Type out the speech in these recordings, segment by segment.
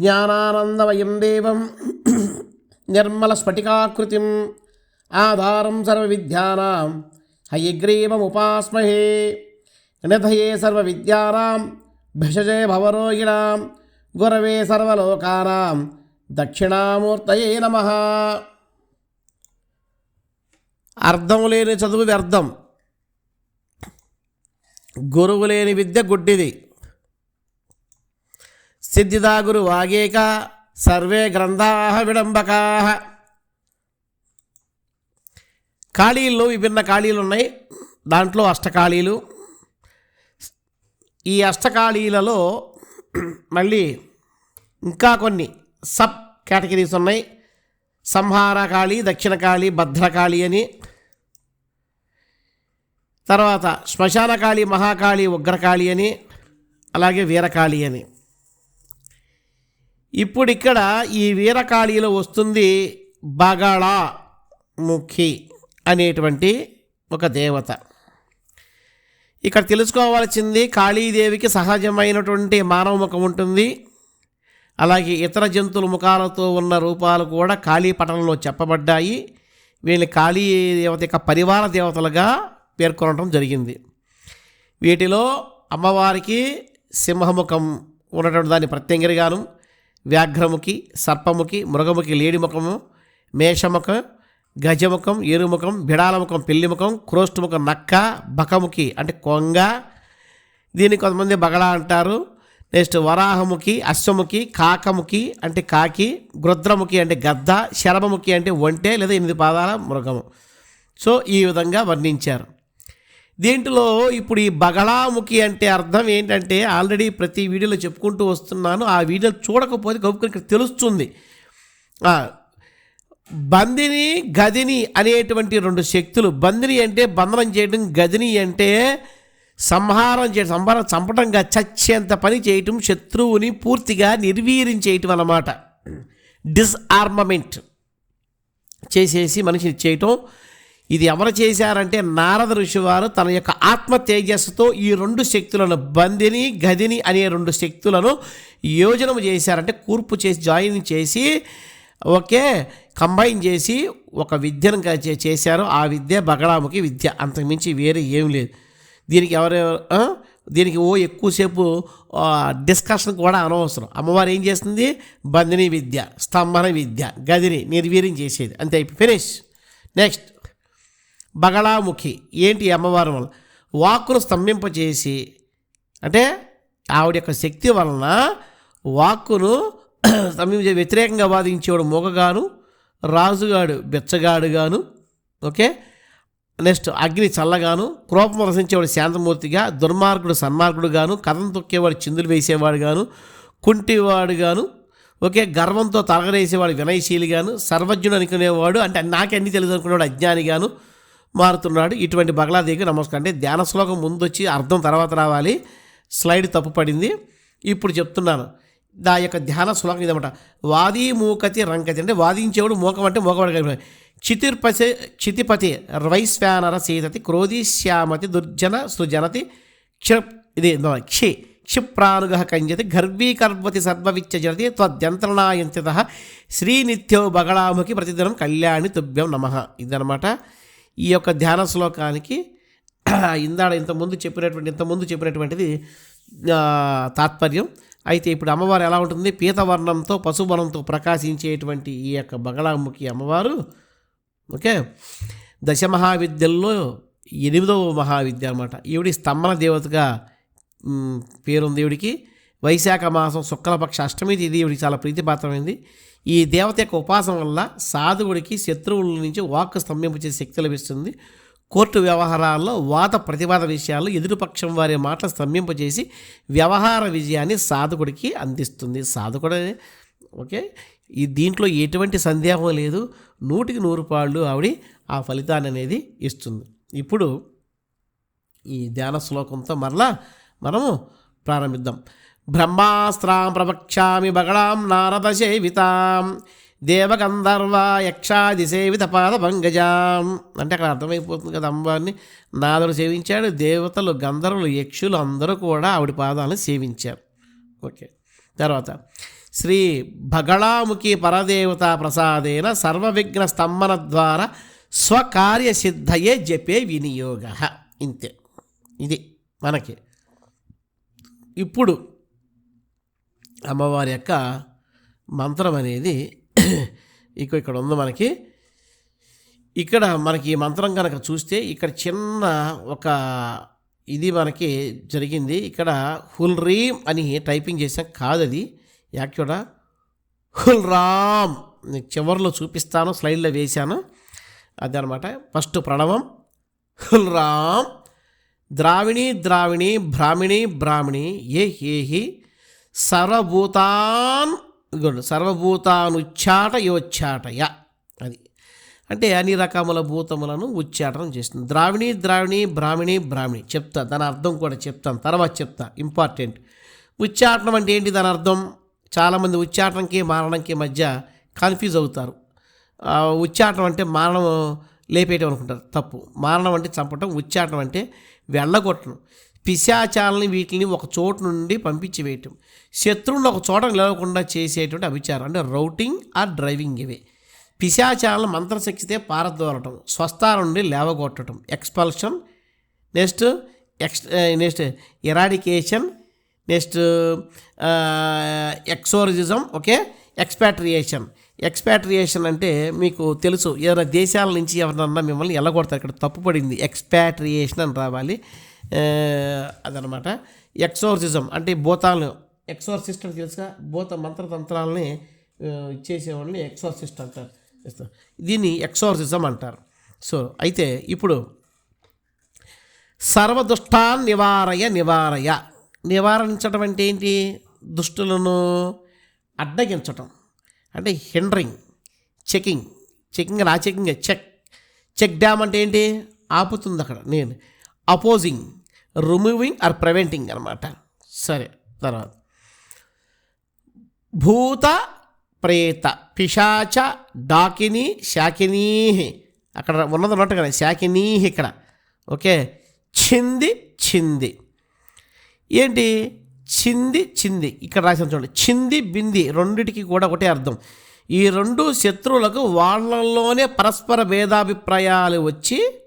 జ్ఞానానందమయం దేవం. నిర్మలస్ఫటికాకృతిం ఆధారం సర్వవిద్యానాం. హయగ్రీవముపాస్మహే నిధయే సర్వవిద్యానాం. భిషజే భవరోగిణాం గురవే సర్వలోకానాం. దక్షిణామూర్తయే నమ. అర్థం లేని చదువు వ్యర్థం. గురువు లేని విద్య గుడ్డిది. సిద్ధిదా గురు వాగేక సర్వే గ్రంథా విడంబకా ఖాళీల్లో విభిన్న ఖాళీలు ఉన్నాయి దాంట్లో అష్టకాళీలు ఈ అష్టకాళీలలో మళ్ళీ ఇంకా కొన్ని సబ్ కేటగిరీస్ ఉన్నాయి. సంహారకాళి దక్షిణకాళి భద్రకాళి అని. తర్వాత శ్మశానకాళి మహాకాళి ఉగ్రకాళి అని. అలాగే వీరకాళి అని. ఇప్పుడు ఇక్కడ ఈ వీరకాళీలో వస్తుంది బగళ ముఖి అనేటువంటి ఒక దేవత. ఇక్కడ తెలుసుకోవాల్సింది కాళీదేవికి సహజమైనటువంటి మానవ ముఖం ఉంటుంది. అలాగే ఇతర జంతువుల ముఖాలతో ఉన్న రూపాలు కూడా కాళీ పటంలో చెప్పబడ్డాయి. వీళ్ళని కాళీ దేవత యొక్క పరివార దేవతలుగా పేర్కొనడం జరిగింది. వీటిలో అమ్మవారికి సింహముఖం ఉన్నటువంటి దాన్ని ప్రత్యంగిరిగాను వ్యాఘ్రముఖి సర్పముఖి మృగముఖి లేడిముఖము మేషముఖం గజముఖం ఏరుముఖం బిడాలముఖం పెళ్ళిముఖం క్రోష్ఠముఖం నక్క బకముఖి అంటే కొంగ. దీన్ని కొంతమంది బగళ అంటారు. నెక్స్ట్ వరాహముఖి అశ్వముఖి కాకముఖి అంటే కాకి గృద్రముఖి అంటే గద్ద శరభముఖి అంటే ఒంటె లేదా ఎనిమిది పాదాల మృగము. సో ఈ విధంగా వర్ణించారు. దీంట్లో ఇప్పుడు ఈ బగళాముఖి అంటే అర్థం ఏంటంటే ఆల్రెడీ ప్రతి వీడియోలో చెప్పుకుంటూ వస్తున్నాను. ఆ వీడియో చూడకపోతే గౌపుకి తెలుస్తుంది. బందిని గదిని అనేటువంటి రెండు శక్తులు. బందిని అంటే బంధనం చేయడం గదిని అంటే సంహారం చేయడం సంహారం చంపడంగా చచ్చేంత పని చేయటం శత్రువుని పూర్తిగా నిర్వీర్యం అన్నమాట. డిస్ఆర్మమెంట్ చేసేసి మనిషిని చేయటం. ఇది ఎవరు చేశారంటే నారద ఋషి వారు తన యొక్క ఆత్మ తేజస్సుతో ఈ రెండు శక్తులను బందిని గదిని అనే రెండు శక్తులను యోజనం చేశారంటే కూర్పు చేసి జాయిన్ చేసి ఓకే కంబైన్ చేసి ఒక విద్యను చేశారు. ఆ విద్య బగడాముఖి విద్య. అంతకుమించి వేరే ఏం లేదు. దీనికి ఎవరెవరు దీనికి ఓ ఎక్కువసేపు డిస్కషన్ కూడా అనవసరం. అమ్మవారు ఏం చేస్తుంది? బంధిని విద్య స్తంభన విద్య గదిని నిర్వీర్యం చేసేది. అంతే ఫినిష్. నెక్స్ట్. బగళాముఖి. ఏంటి అమ్మవారి వల్ల వాక్కును స్తంభింపచేసి అంటే ఆవిడ యొక్క శక్తి వలన వాక్కును స్తంభించే వ్యతిరేకంగా వాదించేవాడు మూగగాను రాజుగాడు బెచ్చగాడుగాను ఓకే? నెక్స్ట్ అగ్ని చల్లగాను క్రోపం రసించేవాడు శాంతమూర్తిగా దుర్మార్గుడు సన్మార్గుడుగాను కథం తొక్కేవాడు చిందులు వేసేవాడు గాను కుంటివాడు గాను ఓకే? గర్వంతో తలగరేసేవాడు వినయశీలిగాను సర్వజ్ఞుడు అనుకునేవాడు అంటే నాకే అన్ని తెలుసు అనుకునేవాడు అజ్ఞానిగాను మారుతున్నాడు. ఇటువంటి బగలాదేవికి నమస్కారం అంటే ధ్యాన శ్లోకం ముందు వచ్చి అర్థం తర్వాత రావాలి. స్లైడ్ తప్పు పడింది. ఇప్పుడు చెప్తున్నాను. దా యొక్క ధ్యాన శ్లోకం ఇదన్నమాట. వాదీ మూకతి రంకతి అంటే వాదించేవాడు మూకం అంటే మూకవాడు కలిపి చితిర్పతి చితిపతి వైశ్వానర సీతతి క్రోధిశ్యామతి దుర్జన సృజనతి క్ష ఇది క్షి క్షిప్రానుగ కంజతి గర్వీకర్వతి సర్వవిచ్చ జనతి త్వద్యంత్రణాయంత్యత శ్రీనిత్యో బగళాముఖి ప్రతిదినం కళ్యాణి తుభ్యం నమ. ఇదనమాట ఈ యొక్క ధ్యాన శ్లోకానికి ఇందాడ ఇంతకుముందు చెప్పినటువంటి ఇంతకుముందు చెప్పినటువంటిది తాత్పర్యం. అయితే ఇప్పుడు అమ్మవారు ఎలా ఉంటుంది? పీతవర్ణంతో పశువర్ణంతో ప్రకాశించేటువంటి ఈ యొక్క బగళాముఖి అమ్మవారు ఓకే? దశ మహావిద్యల్లో ఎనిమిదవ మహావిద్య అనమాట ఈవిడి స్తంభన దేవతగా పేరుంది దేవుడికి వైశాఖ మాసం శుక్లపక్ష అష్టమి తిథి చాలా ప్రీతిపాత్రమైంది. ఈ దేవత యొక్క ఉపాసన వల్ల సాధువుడికి శత్రువుల నుంచి వాక్ స్తంభింపచే శక్తి లభిస్తుంది. కోర్టు వ్యవహారాల్లో వాద ప్రతివాద విషయాల్లో ఎదురుపక్షం వారి మాటలు స్తంభింపజేసి వ్యవహార విజయాన్ని సాధకుడికి అందిస్తుంది. సాధకుడే ఓకే? ఈ దీంట్లో ఎటువంటి సందేహం లేదు. నూటికి నూరు పాళ్ళు ఆవిడ ఆ ఫలితాన్ని అనేది ఇస్తుంది. ఇప్పుడు ఈ ధ్యాన శ్లోకంతో మరలా మనము ప్రారంభిద్దాం. బ్రహ్మాస్త్రాం ప్రవక్ష్యామి బగళాం నారద సేవితాం. దేవగంధర్వ యక్షాది సేవిత పాద పంగజాం అంటే అక్కడ అర్థమైపోతుంది కదా అమ్మవారిని నాదుడు సేవించాడు దేవతలు గంధర్వులు యక్షులు అందరూ కూడా ఆవిడ పాదాలను సేవించారు. ఓకే. తర్వాత శ్రీ భగళాముఖి పరదేవత ప్రసాదేన సర్వవిఘ్న స్తంభన ద్వారా స్వకార్యసిద్ధయే జపే వినియోగ. ఇంతే. ఇది మనకి. ఇప్పుడు అమ్మవారి యొక్క మంత్రం అనేది ఇక ఇక్కడ ఉంది మనకి. ఇక్కడ మనకి ఈ మంత్రం కనుక చూస్తే ఇక్కడ చిన్న ఒక ఇది మనకి జరిగింది. ఇక్కడ హుల్రీమ్ అని టైపింగ్ చేసాం కాదు అది యాక్చువల్గా హుల్ రామ్. చివరిలో చూపిస్తాను. స్లైడ్లో వేశాను. అదనమాట. ఫస్ట్ ప్రణవం. హుల్ రామ్. ద్రావిణి ద్రావిణి బ్రాహ్మిణి బ్రాహ్మిణి. ఏ హేహి సర్వభూతాన్ ఇదిగోండి సర్వభూతానుచ్చాట యోచ్చాటయ. అది. అంటే అన్ని రకముల భూతములను ఉచ్చాటనం చేస్తుంది. ద్రావిణి ద్రావిణి బ్రాహ్మిణి బ్రాహ్మిణి. చెప్తా దాని అర్థం కూడా చెప్తాను. తర్వాత చెప్తా ఇంపార్టెంట్. ఉచ్చాటనం అంటే ఏంటి దాని అర్థం? చాలామంది ఉచ్చాటనంకి మారణంకి మధ్య కన్ఫ్యూజ్ అవుతారు. ఉచ్చాటనం అంటే మారణం లేపేయటం అనుకుంటారు. తప్పు. మారణం అంటే చంపటం ఉచ్చాటనం అంటే వెళ్ళగొట్టడం. పిశాచాలని వీటిని ఒక చోటు నుండి పంపించి వేయటం శత్రువుని ఒక చోట నిలవకుండా చేసేటువంటి అభిచారం. అంటే రౌటింగ్ ఆర్ డ్రైవింగ్ ఇవే. పిశాచాలను మంత్రశక్తితే పారదోలటం స్వస్థాల నుండి లేవగొట్టడం expulsion next ex next eradication next exorcism okay expatriation. Expatriation అంటే మీకు తెలుసు ఏదైనా దేశాల నుంచి ఎవరినన్నా మిమ్మల్ని ఎల్లగొడతారు ఇక్కడ తప్పు పడింది ఎక్స్పాట్రియేషన్ అని రావాలి. అదనమాట. ఎక్సోర్సిజం అంటే భూతాలను ఎక్సోర్సిస్ట్ అని తెలుసుగా భూత మంత్రతంత్రాలని ఇచ్చేసేవాళ్ళని ఎక్సోర్సిస్ట్ అంటారు. దీన్ని ఎక్సోర్సిజం అంటారు. సో అయితే ఇప్పుడు సర్వదుష్టాన్ నివారయ నివారయ. నివారించడం అంటే ఏంటి? దుష్టులను అడ్డగించటం. అంటే హిండరింగ్ చెకింగ్ చెకింగ్ నా చెకింగ్ చెక్ చెక్ డ్యామ్ అంటే ఏంటి? ఆపుతుంది అక్కడ. నేను. అపోజింగ్ రిమూవింగ్ ఆర్ ప్రివెంటింగ్ అనమాట సరే తర్వాత. భూత ప్రేత పిశాచ డాకిని శాకినీ అక్కడ ఉన్నది ఉన్నట్టుగానే శాకినీ ఇక్కడ. ఓకే? చింది చింది. ఏంటి? చింది చింది. ఇక్కడ రాసిన చూడండి. చింది బింది రెండిటికి కూడా ఒకటే అర్థం. ఈ రెండు శత్రువులకు వాళ్ళల్లోనే పరస్పర భేదాభిప్రాయాలు వచ్చి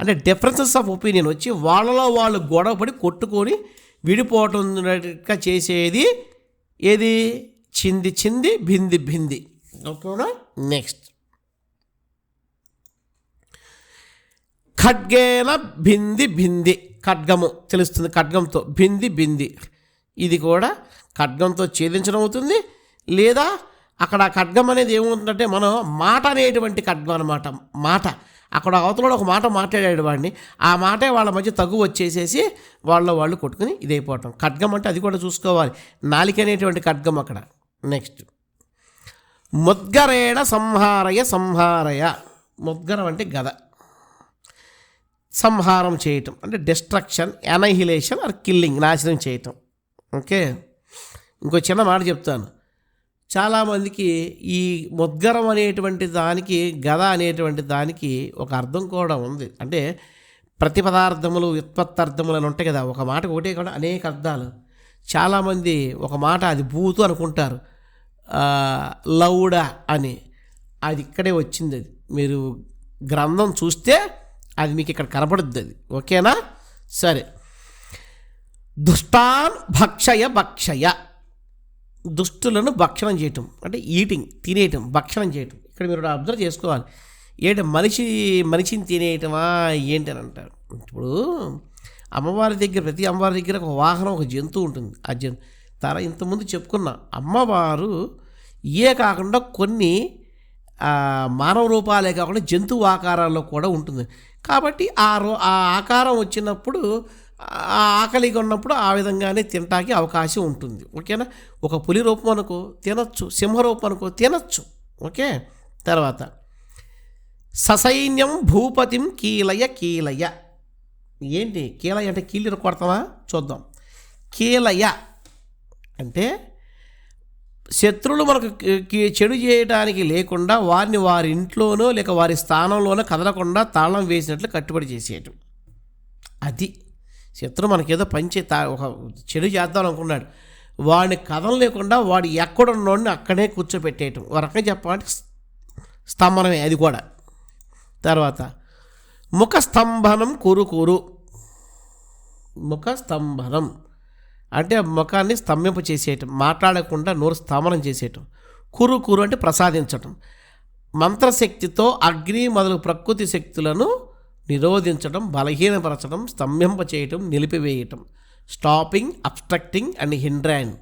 అంటే డిఫరెన్సెస్ ఆఫ్ ఒపీనియన్ వచ్చి వాళ్ళలో వాళ్ళు గొడవపడి కొట్టుకొని విడిపోవటం చేసేది ఏది? చింది చింది బింది బింది ఓకేనా? నెక్స్ట్ ఖడ్గేన బింది బింది ఖడ్గము తెలుస్తుంది ఖడ్గంతో. బింది బింది ఇది కూడా ఖడ్గంతో ఛేదించడం అవుతుంది. లేదా అక్కడ ఖడ్గం అనేది ఏమవుతుందంటే మనం మాట అనేటువంటి ఖడ్గం అనమాట మాట. అక్కడ అవతల ఒక మాట మాట్లాడాడు వాడిని. ఆ మాటే వాళ్ళ మధ్య తగు వచ్చేసేసి వాళ్ళ వాళ్ళు కొట్టుకుని ఇదైపోవటం ఖడ్గం అంటే అది కూడా చూసుకోవాలి. నాలిక అనేటువంటి ఖడ్గం అక్కడ. నెక్స్ట్. ముద్గరేణ సంహారయ సంహారయ. ముద్గరం అంటే గద. సంహారం చేయటం. అంటే డిస్ట్రక్షన్ ఎనహిలేషన్ ఆర్ కిల్లింగ్ నాశనం చేయటం. ఓకే? ఇంకో చిన్న మాట చెప్తాను. చాలామందికి ఈ ముద్గరం అనేటువంటి దానికి గద అనేటువంటి దానికి ఒక అర్థం కూడా ఉంది. అంటే ప్రతి పదార్థములు వ్యుత్పత్తార్థములు అని ఉంటాయి కదా ఒక మాటకు ఒకటే కూడా అనేక అర్థాలు. చాలామంది ఒక మాట అది బూతు అనుకుంటారు. లౌడ అని. అది ఇక్కడే వచ్చింది అది. మీరు గ్రంథం చూస్తే అది మీకు ఇక్కడ కనపడుద్ది అది. ఓకేనా? సరే. దుష్టాన్ భక్షయ భక్షయ. దుష్టులను భక్షణం చేయటం అంటే ఈటింగ్ తినేయటం భక్షణం చేయటం. ఇక్కడ మీరు అబ్జర్వ్ చేసుకోవాలి. ఏంటి? మనిషి మనిషిని తినేయటమా ఏంటి అని అంటారు. ఇప్పుడు అమ్మవారి దగ్గర ప్రతి అమ్మవారి దగ్గర ఒక వాహనం ఒక జంతువు ఉంటుంది. ఆ జంతు తర ఇంతకుముందు చెప్పుకున్న అమ్మవారు ఇయే కాకుండా కొన్ని మానవ రూపాలే కాకుండా జంతువు ఆకారాల్లో కూడా ఉంటుంది. కాబట్టి ఆ రో ఆ ఆకారం వచ్చినప్పుడు ఆకలిగా ఉన్నప్పుడు ఆ విధంగానే తినటానికి అవకాశం ఉంటుంది. ఓకేనా? ఒక పులి రూపం అనుకో తినచ్చు. సింహ రూపం అనుకో తినచ్చు. ఓకే? తర్వాత ససైన్యం భూపతిం కీలయ కీలయ. ఏంటి? కీలయ అంటే కీలిర కొడతామా చూద్దాం. కీలయ అంటే శత్రువులు మనకు చెడు చేయడానికి లేకుండా వారిని వారి ఇంట్లోనో లేక వారి స్థానంలోనో కదలకుండా తాళం వేసినట్లు కట్టుబడి చేసేయటం. అది. శత్రువు మనకేదో పంచి తా ఒక చెడు చేద్దాం అనుకున్నాడు వాడిని కదలలేకుండా వాడు ఎక్కడున్నోడిని అక్కడే కూర్చోపెట్టేయటం ఒక రకంగా చెప్పాలంటే స్తంభనమే అది కూడా. తర్వాత ముఖ స్తంభనం కురు. ముఖ స్తంభనం అంటే ముఖాన్ని స్తంభింప చేసేయటం. మాట్లాడకుండా నోరు స్తంభనం చేసేయటం. కురు కురు అంటే ప్రసాదించటం. మంత్రశక్తితో అగ్ని మొదలు ప్రకృతి శక్తులను నిరోధించడం బలహీనపరచడం స్తంభింప చేయటం నిలిపివేయటం. Stopping obstructing and hindrance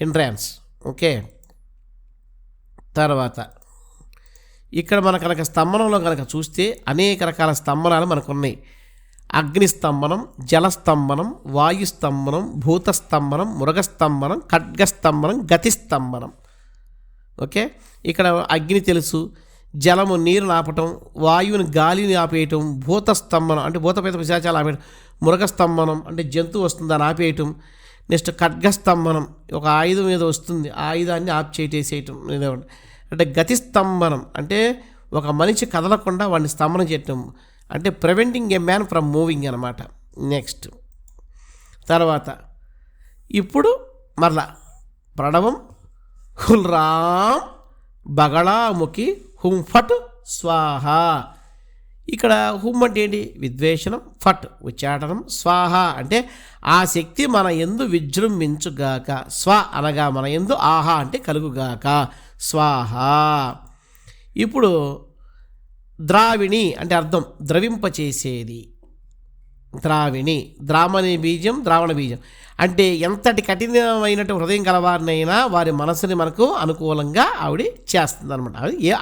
hindrance okay తర్వాత ఇక్కడ మన కనుక స్తంభనంలో కనుక చూస్తే అనేక రకాల స్తంభనాలు మనకు ఉన్నాయి అగ్ని స్తంభనం జలస్తంభనం వాయు స్తంభనం భూత స్తంభనం మృగస్తంభనం ఖడ్గస్తంభనం గతి స్తంభనం. ఓకే ఇక్కడ అగ్ని తెలుసు. జలము నీరు ఆపటం వాయువుని గాలిని ఆపేయటం భూత స్తంభనం అంటే భూతపేత పిశాచాలు ఆపేయటం మృగస్తంభనం అంటే జంతువు వస్తుంది దాన్ని ఆపేయటం నెక్స్ట్ ఖడ్గస్తంభనం ఒక ఆయుధం మీద వస్తుంది ఆ ఆయుధాన్ని ఆప్ చేసేయటం ఏదో అంటే గతి స్తంభనం అంటే ఒక మనిషి కదలకుండా వాడిని స్తంభనం చేయటం అంటే preventing a man from moving అనమాట నెక్స్ట్ తర్వాత ఇప్పుడు మరలా ప్రణవం కుల్రామ్ బగళాముఖి హుం ఫట్ స్వాహ. ఇక్కడ హుమ్ అంటే ఏంటి? విద్వేషణం ఫట్ ఉచ్చాటనం స్వాహ అంటే ఆ శక్తి మన ఎందు విజృంభించుగాక స్వ అనగా మన ఎందు ఆహా అంటే కలుగుగాక స్వాహ. ఇప్పుడు ద్రావిణి అంటే అర్థం ద్రవింపచేసేది. ద్రావిణి. ద్రామణి బీజం ద్రావణ బీజం. అంటే ఎంతటి కఠినమైనటు హృదయం గలవారినైనా వారి మనసుని మనకు అనుకూలంగా ఆవిడ చేస్తుంది అనమాట అది ఏ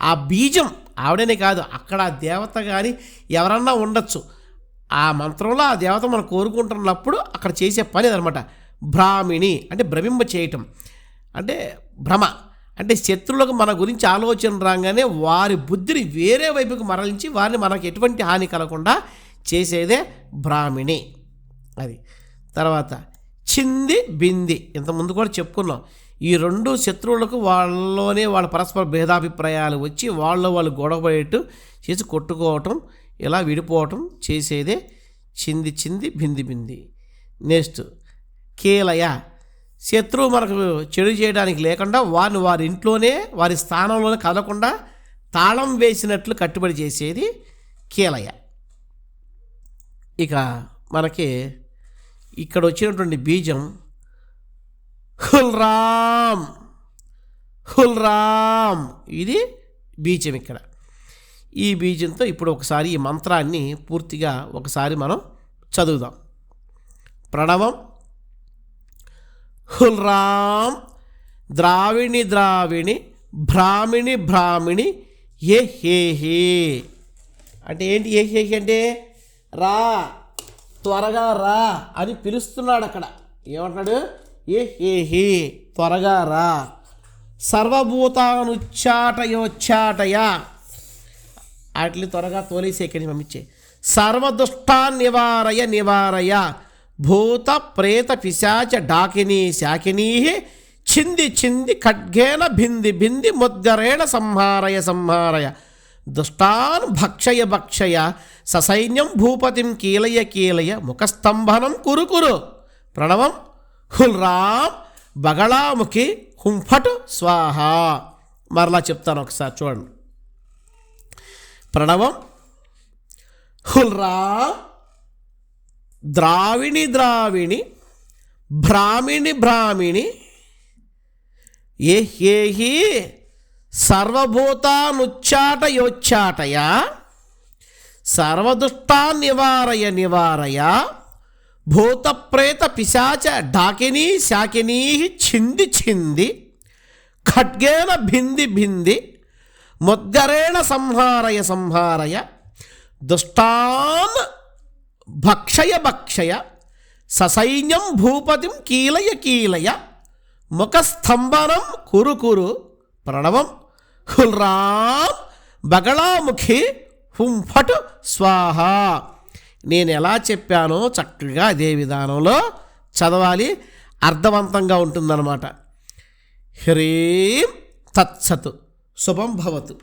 ఆ- బీజం ఆవిడనే కాదు అక్కడ దేవత కానీ ఎవరన్నా ఉండొచ్చు. ఆ మంత్రంలో ఆ దేవత మనం కోరుకుంటున్నప్పుడు అక్కడ చేసే పని అనమాట భ్రామిణి అంటే భ్రమింప చేయటం. అంటే భ్రమ. అంటే శత్రువులకు మన గురించి ఆలోచన రాగానే వారి బుద్ధిని వేరే వైపుకి మరలించి వారిని మనకు ఎటువంటి హాని కలగకుండా చేసేదే బ్రాహ్మిణి. అది. తర్వాత చింది బింది. ఇంతకుముందు కూడా చెప్పుకున్నాం. ఈ రెండు శత్రువులకు వాళ్ళలోనే వాళ్ళ పరస్పర భేదాభిప్రాయాలు వచ్చి వాళ్ళ వాళ్ళు గొడవపడేట్టు చేసి కొట్టుకోవటం ఇలా విడిపోవటం చేసేదే చింది చింది బింది బింది. నెక్స్ట్ కీలయ. శత్రువు మనకు చెడు చేయడానికి లేకుండా వారిని వారి ఇంట్లోనే వారి స్థానంలోనే కదలకుండా తాళం వేసినట్లు కట్టుబడి చేసేది కీలయ. ఇక మనకి ఇక్కడ వచ్చినటువంటి బీజం హుల్రామ్. హుల్రామ్. ఇది బీజం ఇక్కడ. ఈ బీజంతో ఇప్పుడు ఒకసారి ఈ మంత్రాన్ని పూర్తిగా ఒకసారి మనం చదువుదాం. ప్రణవం హుల్రామ్. ద్రావిణి ద్రావిణి భ్రామిణి భ్రామిణి ఏ హే హే. అంటే ఏంటి ఏ హే హే అంటే? రా త్వరగా రా అని పిలుస్తున్నాడు అక్కడ. ఏమంటాడు ఏ హే హే త్వరగా రా. సర్వభూతానుచ్చాటయోచ్చాటయ వాటిని త్వరగా తోలేసి ఇక్కడికి పంపించే. సర్వదుష్టా నివారయ నివారయ. భూత ప్రేత పిశాచ డాకిని శాకినీ చింది చింది ఖడ్గేన భింది భింది ముద్గరేణ సంహారయ సంహారయ. దుష్టాన్ భక్షయ భక్షయ ససైన్యం భూపతిం కీలయ కీలయ ముఖస్తంభనం కురు కురు. ప్రణవం హుల్రామ్ బగళాముఖి హుంఫటు స్వాహ. మరలా చెప్తాను ఒకసారి చూడండి. ప్రణవం హుల్రా ద్రావిణి ద్రావిణి భ్రామిణి భ్రామిణి. ఏ హేహి సర్వభూతానుచ్చాటయోచ్చాటయ? సర్వదుష్టా నివారయ? నివారయ భూతప్రేత పిశాచ డాకినీ శాకినీ చింది చింది ఖడ్గేన భింది భింది ముద్గరేణ సంహారయ సంహారయ దుష్టాన్ భక్షయ భక్షయ ససైన్యం భూపతిం కీలయ కీలయ ముఖస్తంభనం కురు కురు ప్రణవం. హుల్రాం బగళాముఖి హుంఫటు స్వాహ. నేను ఎలా చెప్పానో చక్కగా అదే విధానంలో చదవాలి. అర్థవంతంగా ఉంటుందన్నమాట. హ్రీం తత్సత్. శుభం భవతు.